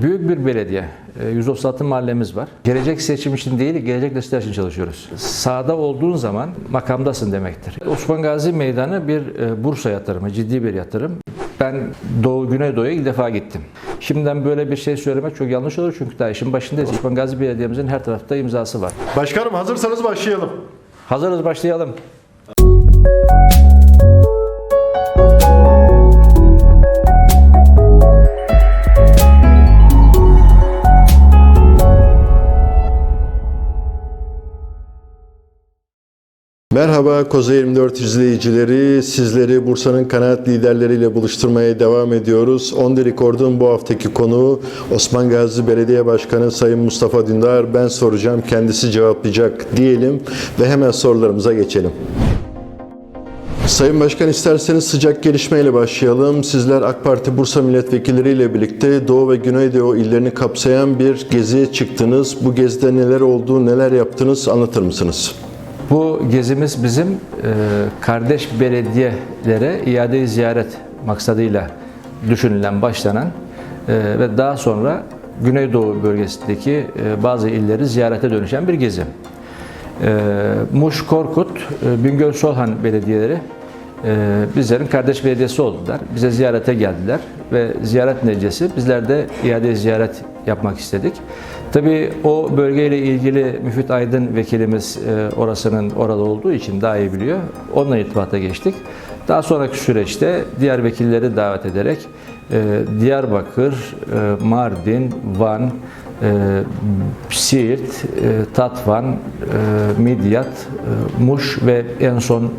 Büyük bir belediye. e, 136 mahallemiz var. Gelecek seçim için değil, gelecek nesiller için çalışıyoruz. Sahada olduğun zaman makamdasın demektir. Osman Gazi Meydanı bir e, Bursa yatırımı, ciddi bir yatırım. Ben Doğu Güneydoğu'ya ilk defa gittim. Şimdiden böyle bir şey söylemek çok yanlış olur çünkü daha işin başındayız. Osman Gazi Belediye'mizin her tarafta imzası var. Başkanım hazırsanız başlayalım. Hazırız başlayalım. Merhaba Koza 24 izleyicileri. Sizleri Bursa'nın kanaat liderleriyle buluşturmaya devam ediyoruz. On the Record'un bu haftaki konuğu Osman Gazi Belediye Başkanı Sayın Mustafa Dündar. Ben soracağım, kendisi cevaplayacak diyelim ve hemen sorularımıza geçelim. Sayın Başkan isterseniz sıcak gelişmeyle başlayalım. Sizler AK Parti Bursa milletvekilleriyle birlikte Doğu ve Güneydoğu illerini kapsayan bir geziye çıktınız. Bu gezide neler oldu, neler yaptınız anlatır mısınız? Bu gezimiz bizim e, kardeş belediyelere iade ziyaret maksadıyla düşünülen, başlanan e, ve daha sonra Güneydoğu bölgesindeki e, bazı illeri ziyarete dönüşen bir gezi. E, Muş, Korkut, e, Bingöl, Solhan belediyeleri e, bizlerin kardeş belediyesi oldular. Bize ziyarete geldiler ve ziyaret neticesi bizler de iade ziyaret yapmak istedik. Tabii o bölgeyle ilgili Müfit Aydın vekilimiz e, orasının oralı olduğu için daha iyi biliyor. Onunla irtibata geçtik. Daha sonraki süreçte diğer vekilleri davet ederek e, Diyarbakır, e, Mardin, Van, Siirt, Tatvan, Midyat, Muş ve en son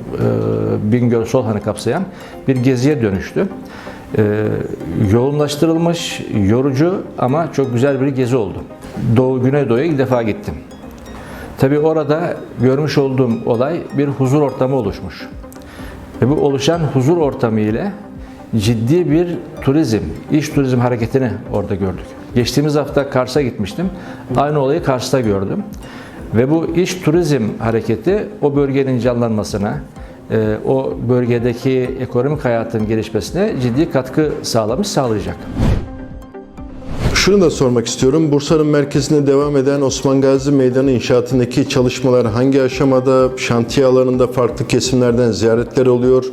Bingöl Solhan'ı kapsayan bir geziye dönüştü. E, yoğunlaştırılmış, yorucu ama çok güzel bir gezi oldu. Doğu Güneydoğu'ya ilk defa gittim. Tabii orada görmüş olduğum olay bir huzur ortamı oluşmuş. Ve bu oluşan huzur ortamı ile ciddi bir turizm, iş turizm hareketini orada gördük. Geçtiğimiz hafta Kars'a gitmiştim. Aynı olayı Kars'ta gördüm. Ve bu iş turizm hareketi o bölgenin canlanmasına, o bölgedeki ekonomik hayatın gelişmesine ciddi katkı sağlamış, sağlayacak. Şunu da sormak istiyorum. Bursa'nın merkezine devam eden Osman Gazi Meydanı inşaatındaki çalışmalar hangi aşamada? Şantiye alanında farklı kesimlerden ziyaretler oluyor.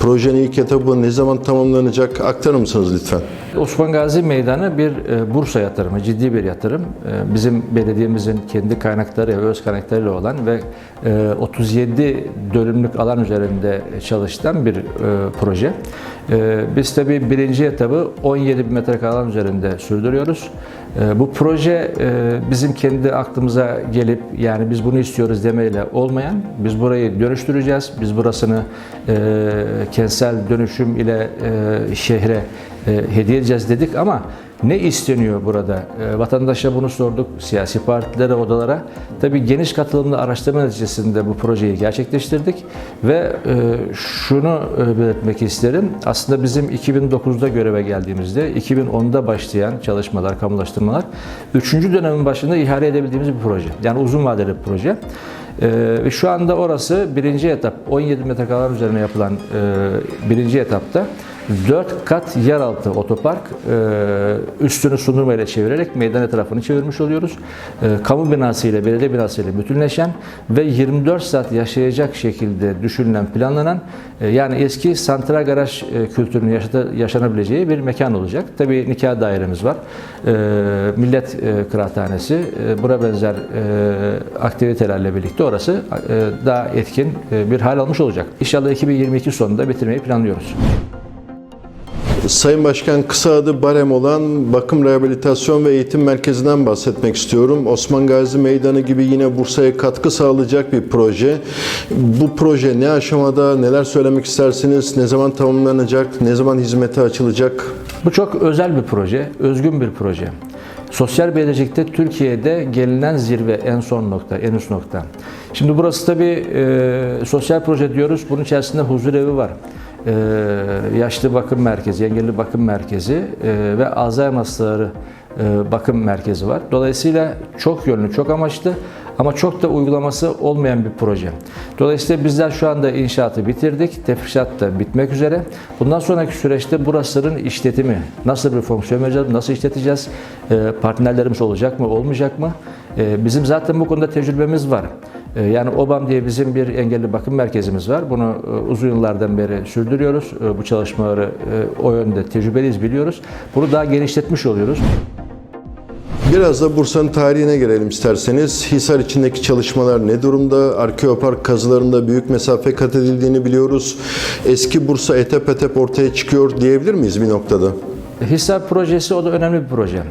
Projenin ilk etabı ne zaman tamamlanacak? Aktarır mısınız lütfen? Osman Gazi Meydanı bir e, Bursa yatırımı, ciddi bir yatırım. E, Bizim belediyemizin kendi kaynakları ve öz kaynaklarıyla olan ve e, 37 dönümlük alan üzerinde çalışan bir e, proje. E, Biz tabii birinci etabı 17 bin metrekare alan üzerinde sürdürüyoruz. E, Bu proje e, bizim kendi aklımıza gelip yani biz bunu istiyoruz demeyle olmayan, biz burayı dönüştüreceğiz, biz burasını e, kentsel dönüşüm ile e, şehre hediye edeceğiz dedik ama ne isteniyor burada? E, vatandaşa bunu sorduk, siyasi partilere, odalara. Tabii geniş katılımlı araştırma neticesinde bu projeyi gerçekleştirdik ve e, şunu e, belirtmek isterim. Aslında bizim 2009'da göreve geldiğimizde, 2010'da başlayan çalışmalar, kamulaştırmalar, 3. dönemin başında ihale edebildiğimiz bir proje. Yani uzun vadeli bir proje. Ee, Ve şu anda orası birinci etap, 17 metrekare üzerine yapılan e, birinci etapta 4 kat yeraltı otopark e, üstünü sundurma ile çevirerek meydan etrafını çevirmiş oluyoruz. E, Kamu binası ile belediye binası ile bütünleşen ve 24 saat yaşayacak şekilde düşünülen, planlanan e, yani eski santral garaj kültürünün yaşanabileceği bir mekan olacak. Tabii nikah dairemiz var. Millet Kıraathanesi, buna benzer aktivitelerle birlikte orası daha etkin bir hal almış olacak. İnşallah 2022 sonunda bitirmeyi planlıyoruz. Sayın Başkan kısa adı barem olan Bakım Rehabilitasyon ve Eğitim Merkezi'nden bahsetmek istiyorum. Osman Gazi Meydanı gibi yine Bursa'ya katkı sağlayacak bir proje. Bu proje ne aşamada, neler söylemek istersiniz, ne zaman tamamlanacak, ne zaman hizmete açılacak? Bu çok özel bir proje, özgün bir proje. Sosyal belediyecilikte Türkiye'de gelinen zirve, en son nokta, en üst nokta. Şimdi burası tabii e, sosyal proje diyoruz, bunun içerisinde huzur evi var. E, yaşlı bakım merkezi, engelli bakım merkezi e, ve Alzheimer hastaları e, bakım merkezi var. Dolayısıyla çok yönlü, çok amaçlı ama çok da uygulaması olmayan bir proje. Dolayısıyla bizler şu anda inşaatı bitirdik. Tefrişat da bitmek üzere. Bundan sonraki süreçte burasının işletimi nasıl bir fonksiyon vereceğiz, nasıl işleteceğiz, e, partnerlerimiz olacak mı, olmayacak mı? E, Bizim zaten bu konuda tecrübemiz var. E, Yani OBAM diye bizim bir engelli bakım merkezimiz var. Bunu e, uzun yıllardan beri sürdürüyoruz. E, Bu çalışmaları e, o yönde tecrübeliyiz, biliyoruz. Bunu daha genişletmiş oluyoruz. Biraz da Bursa'nın tarihine gelelim isterseniz. Hisar içindeki çalışmalar ne durumda? Arkeopark kazılarında büyük mesafe kat edildiğini biliyoruz. Eski Bursa etep etep ortaya çıkıyor diyebilir miyiz bir noktada? Hisar projesi o da önemli bir proje.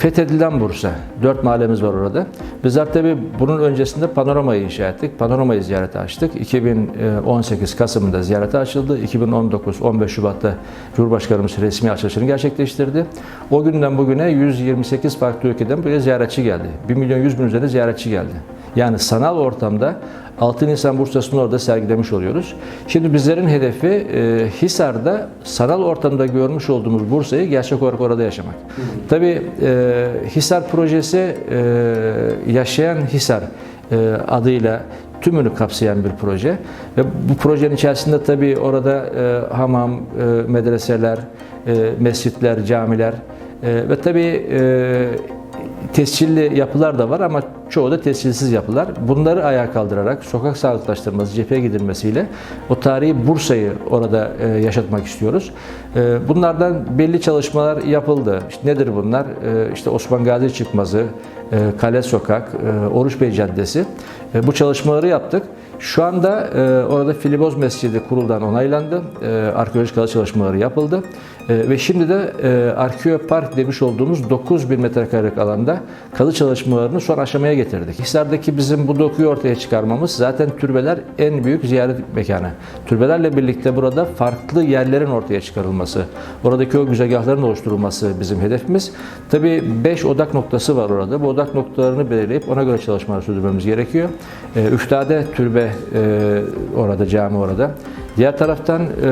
Fethedilen Bursa. Dört mahallemiz var orada. Bizler tabii bunun öncesinde panoramayı inşa ettik. Panoramayı ziyarete açtık. 2018 Kasım'da ziyarete açıldı. 2019 15 Şubat'ta Cumhurbaşkanımız resmi açılışını gerçekleştirdi. O günden bugüne 128 farklı ülkeden buraya ziyaretçi geldi. 1 milyon 100 bin üzerinde ziyaretçi geldi. Yani sanal ortamda 6 Nisan Bursa'sını orada sergilemiş oluyoruz. Şimdi bizlerin hedefi e, Hisar'da sanal ortamda görmüş olduğumuz Bursa'yı gerçek olarak orada yaşamak. Tabii e, Hisar projesi e, yaşayan Hisar e, adıyla tümünü kapsayan bir proje ve bu projenin içerisinde tabii orada e, hamam, e, medreseler, e, mescitler, camiler e, ve tabii e, tescilli yapılar da var ama çoğu da tescilsiz yapılar. Bunları ayağa kaldırarak sokak sağlıklaştırması, cepheye gidilmesiyle o tarihi Bursa'yı orada e, yaşatmak istiyoruz. E, bunlardan belli çalışmalar yapıldı. İşte nedir bunlar? E, işte Osman Gazi Çıkmazı, e, Kale Sokak, Oruç Bey Caddesi. Bu çalışmaları yaptık. Şu anda e, orada Filiboz Mescidi kuruldan onaylandı. E, arkeolojik çalışmaları yapıldı. E, ve şimdi de e, Arkeopark demiş olduğumuz 9000 metrekarelik alanda kazı çalışmalarını son aşamaya getirdik. Hisar'daki bizim bu dokuyu ortaya çıkarmamız zaten türbeler en büyük ziyaret mekanı. Türbelerle birlikte burada farklı yerlerin ortaya çıkarılması, oradaki o güzergahların oluşturulması bizim hedefimiz. Tabii 5 odak noktası var orada. Bu odak noktalarını belirleyip ona göre çalışmalar sürdürmemiz gerekiyor. E, Üftade türbe e, orada, cami orada. Diğer taraftan e,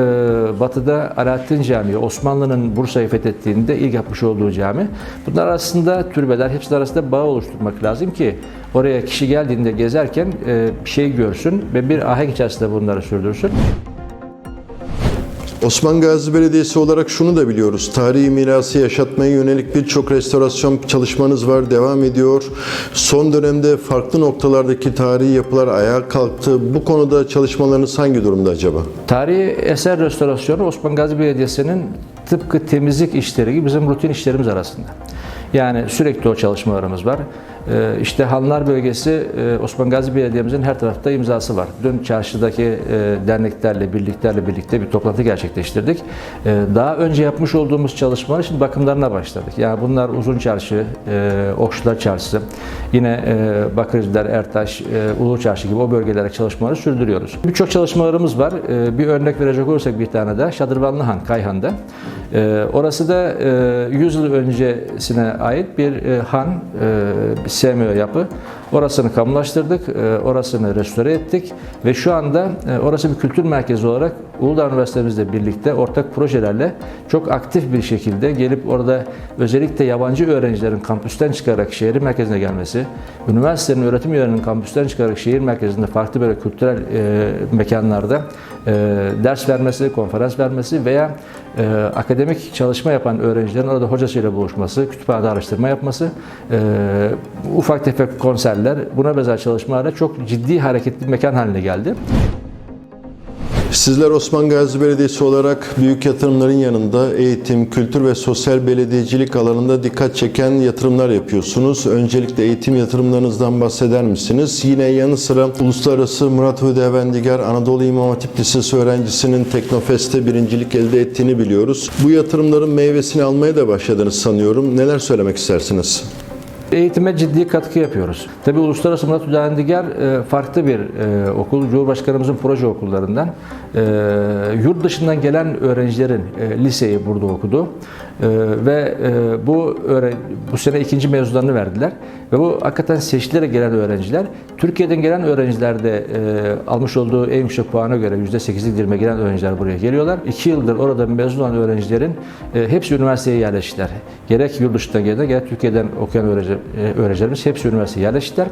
batıda Alaaddin Camii, Osmanlı'nın Bursa'yı fethettiğinde ilk yapmış olduğu cami. Bunlar arasında türbeler, hepsi arasında bağ oluşturmak lazım ki oraya kişi geldiğinde gezerken e, bir şey görsün ve bir ahenk içerisinde bunları sürdürsün. Osman Gazi Belediyesi olarak şunu da biliyoruz. Tarihi mirası yaşatmaya yönelik birçok restorasyon çalışmanız var, devam ediyor. Son dönemde farklı noktalardaki tarihi yapılar ayağa kalktı. Bu konuda çalışmalarınız hangi durumda acaba? Tarihi eser restorasyonu Osman Gazi Belediyesi'nin tıpkı temizlik işleri gibi bizim rutin işlerimiz arasında. Yani sürekli o çalışmalarımız var. Ee, İşte Hanlar Bölgesi e, Osman Gazi Belediye'mizin her tarafta imzası var. Dün çarşıdaki e, derneklerle, birliklerle birlikte bir toplantı gerçekleştirdik. Ee, Daha önce yapmış olduğumuz çalışmalar şimdi bakımlarına başladık. Yani bunlar Uzun Çarşı, e, Okçular Çarşısı, yine e, Bakırcılar, Ertaş, e, Ulu Çarşı gibi o bölgelerde çalışmaları sürdürüyoruz. Birçok çalışmalarımız var. E, Bir örnek verecek olursak bir tane de Şadırvanlı Han, Kayhan'da. E, Orası da e, 100 yıl öncesine ait bir e, han, e, bir SMÖ yapı. Orasını kamulaştırdık, e, orasını restore ettik ve şu anda e, orası bir kültür merkezi olarak Uludağ Üniversitemizle birlikte ortak projelerle çok aktif bir şekilde gelip orada özellikle yabancı öğrencilerin kampüsten çıkarak şehir merkezine gelmesi, üniversitenin öğretim üyelerinin kampüsten çıkarak şehir merkezinde farklı böyle kültürel e, mekanlarda ders vermesi, konferans vermesi veya e, akademik çalışma yapan öğrencilerin orada hocasıyla buluşması, kütüphanede araştırma yapması, e, ufak tefek konserler, buna benzer çalışmalarla çok ciddi hareketli mekan haline geldi. Sizler Osman Gazi Belediyesi olarak büyük yatırımların yanında eğitim, kültür ve sosyal belediyecilik alanında dikkat çeken yatırımlar yapıyorsunuz. Öncelikle eğitim yatırımlarınızdan bahseder misiniz? Yine yanı sıra Uluslararası Murat Hudi Evendigar Anadolu İmam Hatip Lisesi öğrencisinin Teknofest'te birincilik elde ettiğini biliyoruz. Bu yatırımların meyvesini almaya da başladınız sanıyorum. Neler söylemek istersiniz? Eğitime ciddi katkı yapıyoruz. Tabii Uluslararası Murat Hüdavendigar e, farklı bir e, okul, Cumhurbaşkanımızın proje okullarından. E, Yurt dışından gelen öğrencilerin liseyi burada okudu. Ve e, bu bu sene ikinci mezunlarını verdiler ve bu hakikaten seçilerek gelen öğrenciler Türkiye'den gelen öğrenciler de e, almış olduğu en yüksek puana göre %8'lik dilime gelen öğrenciler buraya geliyorlar. İki yıldır orada mezun olan öğrencilerin e, hepsi üniversiteye yerleştiler. Gerek yurt dışından gelen gerek Türkiye'den okuyan öğrenci, e, öğrencilerimiz hepsi üniversiteye yerleştiler.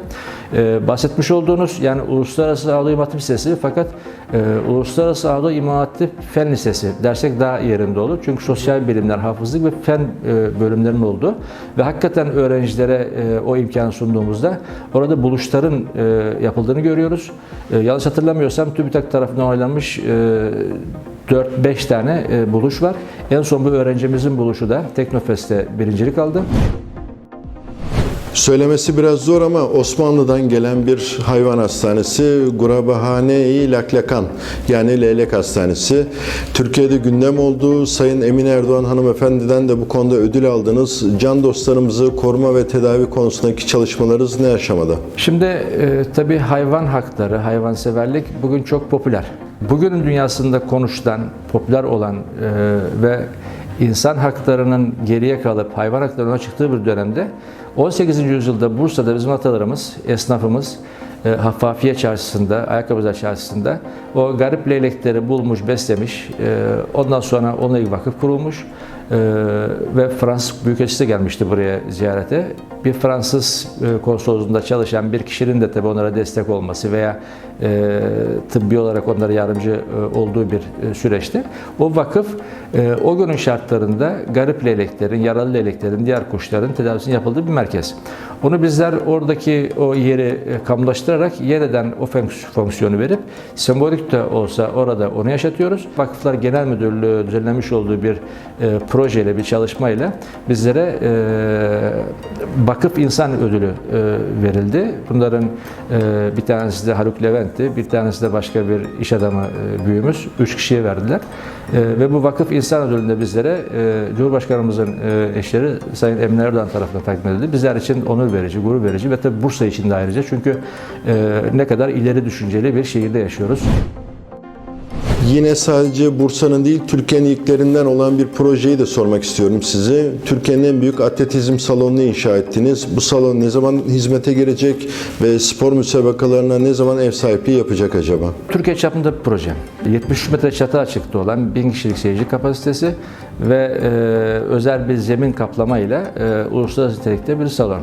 E, bahsetmiş olduğunuz yani Uluslararası Anadolu İmam Hatip Lisesi fakat e, Uluslararası Anadolu İmam Hatip Fen Lisesi dersek daha yerinde olur. Çünkü sosyal bilimler, hafızlık ve fen e, bölümlerinin olduğu ve hakikaten öğrencilere e, o imkanı sunduğumuzda orada buluşların e, yapıldığını görüyoruz. Yanlış hatırlamıyorsam TÜBİTAK tarafından onaylanmış e, 4-5 tane buluş var. En son bu öğrencimizin buluşu da Teknofest'te birincilik aldı. Söylemesi biraz zor ama Osmanlı'dan gelen bir hayvan hastanesi Gurabahane-i Laklakan yani Leylek Hastanesi. Türkiye'de gündem oldu. Sayın Emine Erdoğan hanımefendiden de bu konuda ödül aldınız. Can dostlarımızı koruma ve tedavi konusundaki çalışmalarınız ne aşamada? Şimdi e, tabii hayvan hakları, hayvanseverlik bugün çok popüler. Bugünün dünyasında konuşulan, popüler olan e, ve insan haklarının geriye kalıp hayvan haklarına çıktığı bir dönemde 18. yüzyılda Bursa'da bizim atalarımız, esnafımız e, Haffafiye Çarşısı'nda, Ayakkabıcılar Çarşısı'nda o garip leylekleri bulmuş, beslemiş. E, ondan sonra onunla ilgili vakıf kurulmuş. Ee, ve Fransız Büyükelçisi de gelmişti buraya ziyarete. Bir Fransız e, konsolosluğunda çalışan bir kişinin de tabii onlara destek olması veya e, tıbbi olarak onlara yardımcı e, olduğu bir e, süreçte o vakıf e, o günün şartlarında garip leyleklerin, yaralı leyleklerin, diğer kuşların tedavisinin yapıldığı bir merkez. Onu bizler oradaki o yeri e, kamulaştırarak yeniden o fonks- fonksiyonu verip sembolik de olsa orada onu yaşatıyoruz. Vakıflar Genel Müdürlüğü düzenlemiş olduğu bir e, projeyle, bir çalışmayla bizlere e, Vakıf İnsan Ödülü e, verildi. Bunların e, bir tanesi de Haluk Levent'ti, bir tanesi de başka bir iş adamı e, büyüğümüz. Üç kişiye verdiler. E, ve bu Vakıf İnsan Ödülü'nde bizlere e, Cumhurbaşkanımızın e, eşleri Sayın Emine Erdoğan tarafından takdim edildi. Bizler için onur verici, gurur verici ve tabii Bursa için de ayrıca çünkü e, ne kadar ileri düşünceli bir şehirde yaşıyoruz. Yine sadece Bursa'nın değil Türkiye'nin ilklerinden olan bir projeyi de sormak istiyorum size. Türkiye'nin en büyük atletizm salonunu inşa ettiniz. Bu salon ne zaman hizmete girecek ve spor müsabakalarına ne zaman ev sahipliği yapacak acaba? Türkiye çapında bir proje. 73 metre çatı açıkta olan 1000 kişilik seyirci kapasitesi ve e, özel bir zemin kaplama ile e, uluslararası nitelikte bir salon.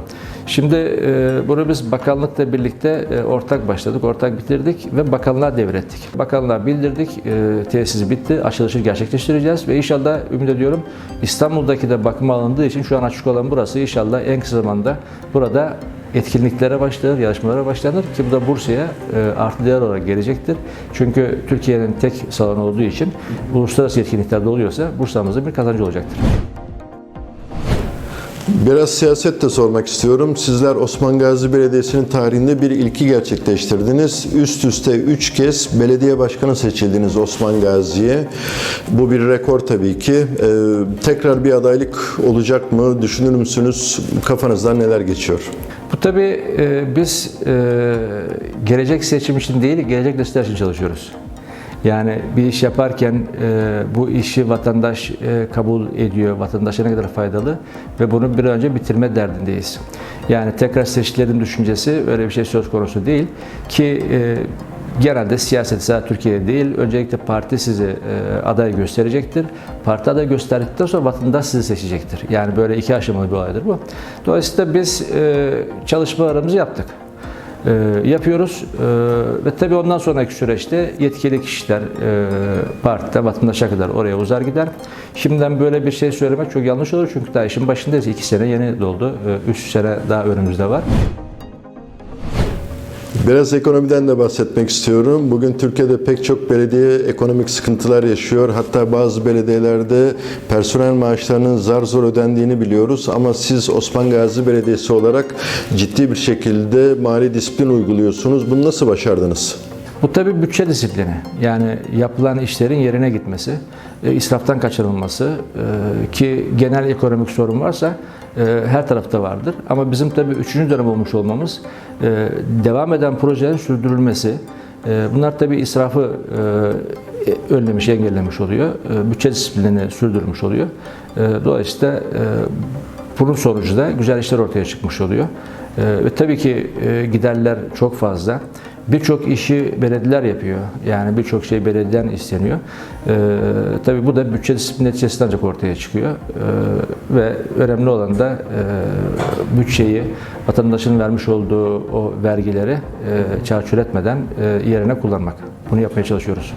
Şimdi e, bunu biz bakanlıkla birlikte e, ortak başladık, ortak bitirdik ve bakanlığa devrettik. Bakanlığa bildirdik, e, tesisi bitti, açılışı gerçekleştireceğiz ve inşallah ümit ediyorum İstanbul'daki de bakıma alındığı için şu an açık olan burası inşallah en kısa zamanda burada etkinliklere başlanır, yarışmalara başlanır ki bu da Bursa'ya e, artı değer olarak gelecektir. Çünkü Türkiye'nin tek salonu olduğu için uluslararası etkinliklerde oluyorsa Bursa'mızda bir kazancı olacaktır. Biraz siyaset de sormak istiyorum. Sizler Osman Gazi Belediyesi'nin tarihinde bir ilki gerçekleştirdiniz. Üst üste 3 kez belediye başkanı seçildiniz Osman Gazi'ye. Bu bir rekor tabii ki. Ee, tekrar bir adaylık olacak mı? Düşünür müsünüz? Kafanızdan neler geçiyor? Bu tabii e, biz e, gelecek seçim için değil, gelecek nesiller için çalışıyoruz. Yani bir iş yaparken e, bu işi vatandaş e, kabul ediyor, vatandaşa ne kadar faydalı ve bunu bir önce bitirme derdindeyiz. Yani tekrar seçilelim düşüncesi öyle bir şey söz konusu değil ki e, genelde siyaset sadece Türkiye'de değil, öncelikle parti sizi e, aday gösterecektir. Parti aday gösterdikten sonra vatandaş sizi seçecektir. Yani böyle iki aşamalı bir olaydır bu. Dolayısıyla biz e, çalışmalarımızı yaptık e, yapıyoruz E, ve tabii ondan sonraki süreçte yetkili kişiler e, partide vatandaşa kadar oraya uzar gider. Şimdiden böyle bir şey söylemek çok yanlış olur çünkü daha işin başındayız. İki sene yeni doldu. E, üç sene daha önümüzde var. Biraz ekonomiden de bahsetmek istiyorum. Bugün Türkiye'de pek çok belediye ekonomik sıkıntılar yaşıyor. Hatta bazı belediyelerde personel maaşlarının zar zor ödendiğini biliyoruz. Ama siz Osman Gazi Belediyesi olarak ciddi bir şekilde mali disiplin uyguluyorsunuz. Bunu nasıl başardınız? Bu tabii bütçe disiplini. Yani yapılan işlerin yerine gitmesi, e, israftan kaçınılması e, ki genel ekonomik sorun varsa e, her tarafta vardır. Ama bizim tabii üçüncü dönem olmuş olmamız, devam eden projelerin sürdürülmesi, bunlar tabii israfı önlemiş, engellemiş oluyor. Bütçe disiplinini sürdürmüş oluyor. Dolayısıyla bunun sonucu da güzel işler ortaya çıkmış oluyor. Ve tabii ki giderler çok fazla. Birçok işi belediyeler yapıyor. Yani birçok şey belediyeden isteniyor. Ee, tabii bu da bütçe disiplini neticesinde ancak ortaya çıkıyor. Ee, ve önemli olan da e, bütçeyi, vatandaşın vermiş olduğu o vergileri e, çarçur etmeden e, yerine kullanmak. Bunu yapmaya çalışıyoruz.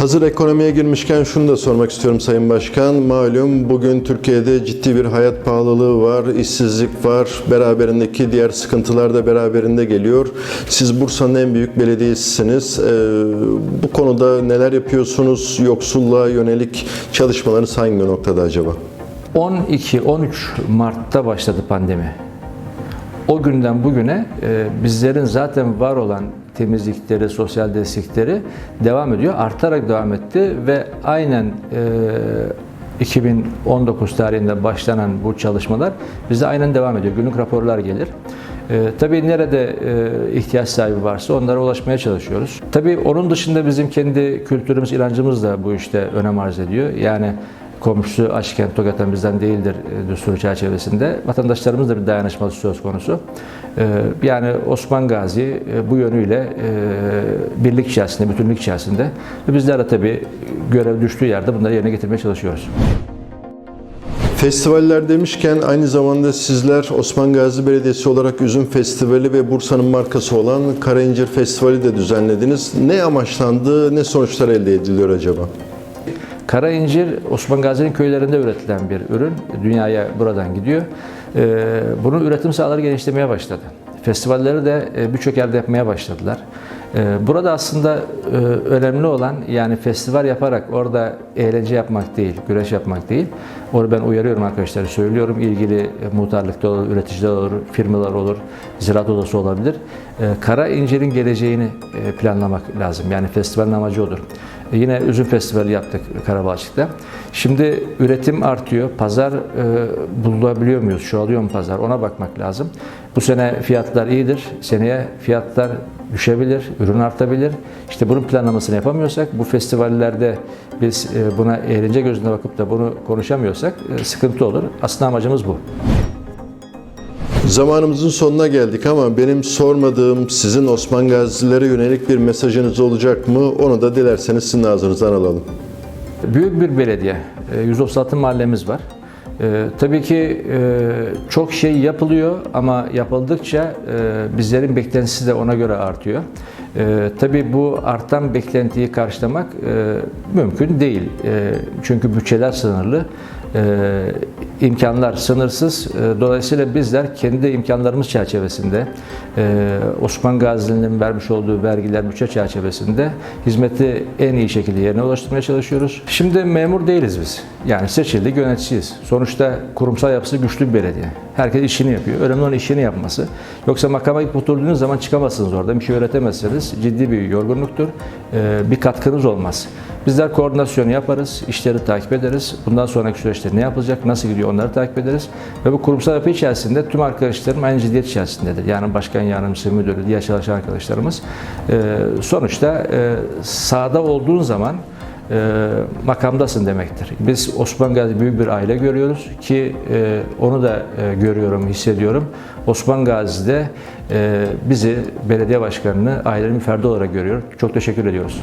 Hazır ekonomiye girmişken şunu da sormak istiyorum Sayın Başkan. Malum bugün Türkiye'de ciddi bir hayat pahalılığı var, işsizlik var, beraberindeki diğer sıkıntılar da beraberinde geliyor. Siz Bursa'nın en büyük belediyesisiniz. Ee, bu konuda neler yapıyorsunuz? Yoksulluğa yönelik çalışmalarınız hangi noktada acaba? 12-13 Mart'ta başladı pandemi. O günden bugüne e, bizlerin zaten var olan temizlikleri, sosyal destekleri devam ediyor. Artarak devam etti ve aynen e, 2019 tarihinde başlanan bu çalışmalar bizde aynen devam ediyor. Günlük raporlar gelir. E, tabii nerede e, ihtiyaç sahibi varsa onlara ulaşmaya çalışıyoruz. Tabii onun dışında bizim kendi kültürümüz, inancımız da bu işte önem arz ediyor. Yani komşusu açken tokatan bizden değildir e, düsturu çerçevesinde. Vatandaşlarımızla bir dayanışması söz konusu. E, Yani Osman Gazi e, bu yönüyle birlik içerisinde, bütünlük içerisinde bizler de tabii görev düştüğü yerde bunları yerine getirmeye çalışıyoruz. Festivaller demişken aynı zamanda sizler Osman Gazi Belediyesi olarak Üzüm Festivali ve Bursa'nın markası olan Karayincir Festivali de düzenlediniz. Ne amaçlandı, ne sonuçlar elde ediliyor acaba? Kara incir Osman Gazi'nin köylerinde üretilen bir ürün. Dünyaya buradan gidiyor. Ee, Bunun üretim sahaları geliştirmeye başladı. Festivalleri de e, birçok yerde yapmaya başladılar. Ee, Burada aslında e, önemli olan yani festival yaparak orada eğlence yapmak değil, güreş yapmak değil. Orada ben uyarıyorum arkadaşlar, söylüyorum ilgili e, muhtarlıkta olur, üreticiler olur, firmalar olur, ziraat odası olabilir. Ee, Kara incirin geleceğini planlamak lazım. Yani festivalin amacı odur. E, Yine üzüm festivali yaptık Karabalçık'ta. Şimdi üretim artıyor. Pazar e, bulabiliyor muyuz? Çoğalıyor mu pazar? Ona bakmak lazım. Bu sene fiyatlar iyidir. Seneye fiyatlar düşebilir, ürün artabilir. İşte bunun planlamasını yapamıyorsak, bu festivallerde biz e, buna eğlence gözüne bakıp da bunu konuşamıyorsak e, sıkıntı olur. Aslında amacımız bu. Zamanımızın sonuna geldik ama benim sormadığım sizin Osman Gazilere yönelik bir mesajınız olacak mı? Onu da dilerseniz sizin ağzınızdan alalım. Büyük bir belediye. E, 136 mahallemiz var. E, tabii ki e, çok şey yapılıyor ama yapıldıkça e, bizlerin beklentisi de ona göre artıyor. E, tabii bu artan beklentiyi karşılamak e, mümkün değil. E, çünkü bütçeler sınırlı. E, imkanlar sınırsız. E, Dolayısıyla bizler kendi imkanlarımız çerçevesinde e, Osman Gazi'nin vermiş olduğu vergiler bütçe çerçevesinde hizmeti en iyi şekilde yerine ulaştırmaya çalışıyoruz. Şimdi memur değiliz biz. Yani seçildik yöneticisiyiz. Sonuçta kurumsal yapısı güçlü bir belediye. Herkes işini yapıyor. Önemli olan işini yapması. Yoksa makama gidip oturduğunuz zaman çıkamazsınız orada. Bir şey öğretemezseniz ciddi bir yorgunluktur. E, Bir katkınız olmaz. Bizler koordinasyonu yaparız, işleri takip ederiz. Bundan sonraki süreçte ne yapılacak, nasıl gidiyor onları takip ederiz. Ve bu kurumsal yapı içerisinde tüm arkadaşlarım aynı ciddiyet içerisindedir. Yani başkan yardımcısı, müdürü, diğer çalışan arkadaşlarımız. Ee, sonuçta e, sahada olduğun zaman e, makamdasın demektir. Biz Osman Gazi büyük bir aile görüyoruz ki e, onu da e, görüyorum, hissediyorum. Osman Gazi'de e, bizi belediye başkanını ailenin ferdi olarak görüyor. Çok teşekkür ediyoruz.